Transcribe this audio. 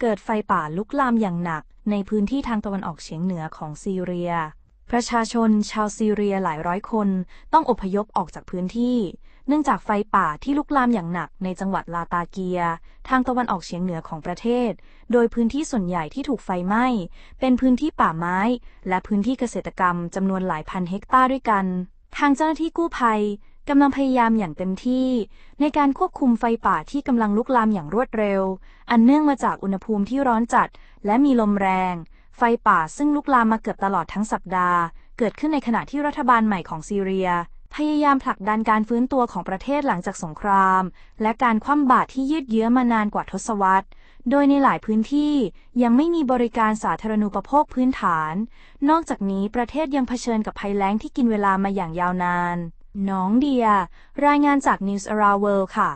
เกิดไฟป่าลุกลามอย่างหนัก ในพื้นที่ทางตะวันออกเฉียงเหนือของซีเรีย ประชาชนชาวซีเรียหลายร้อยคน ต้องอพยพออกจากพื้นที่ เนื่องจากไฟป่าที่ลุกลามอย่างหนักในจังหวัดลาตาเกีย ทางตะวันออกเฉียงเหนือของประเทศ โดยพื้นที่ส่วนใหญ่ที่ถูกไฟไหม้ เป็นพื้นที่ป่าไม้ และพื้นที่เกษตรกรรมจำนวนหลายพันเฮกตาร์ด้วยกัน ทางเจ้าหน้าที่กู้ภัย กำลังพยายามอย่างเต็มที่ ในการควบคุมไฟป่าที่กำลังลุกลามอย่างรวดเร็ว อันเนื่องมาจากอุณหภูมิที่ร้อนจัด และมีลมแรง ไฟป่าซึ่งลุกลามมาเกือบตลอดทั้งสัปดาห์ เกิดขึ้นในขณะที่รัฐบาลใหม่ของซีเรีย พยายามผลักดันการฟื้นตัวของประเทศหลังจากสงคราม และการคว่ำบาตรที่ยืดเยื้อมานานกว่าทศวรรษโดยในหลายพื้นที่ยังไม่มีบริการสาธารณูปโภคพื้นฐาน นอกจากนี้ประเทศยังเผชิญกับภัยแล้งที่กินเวลามาอย่างยาวนาน น้องเดีย รายงานจาก News Around World ค่ะ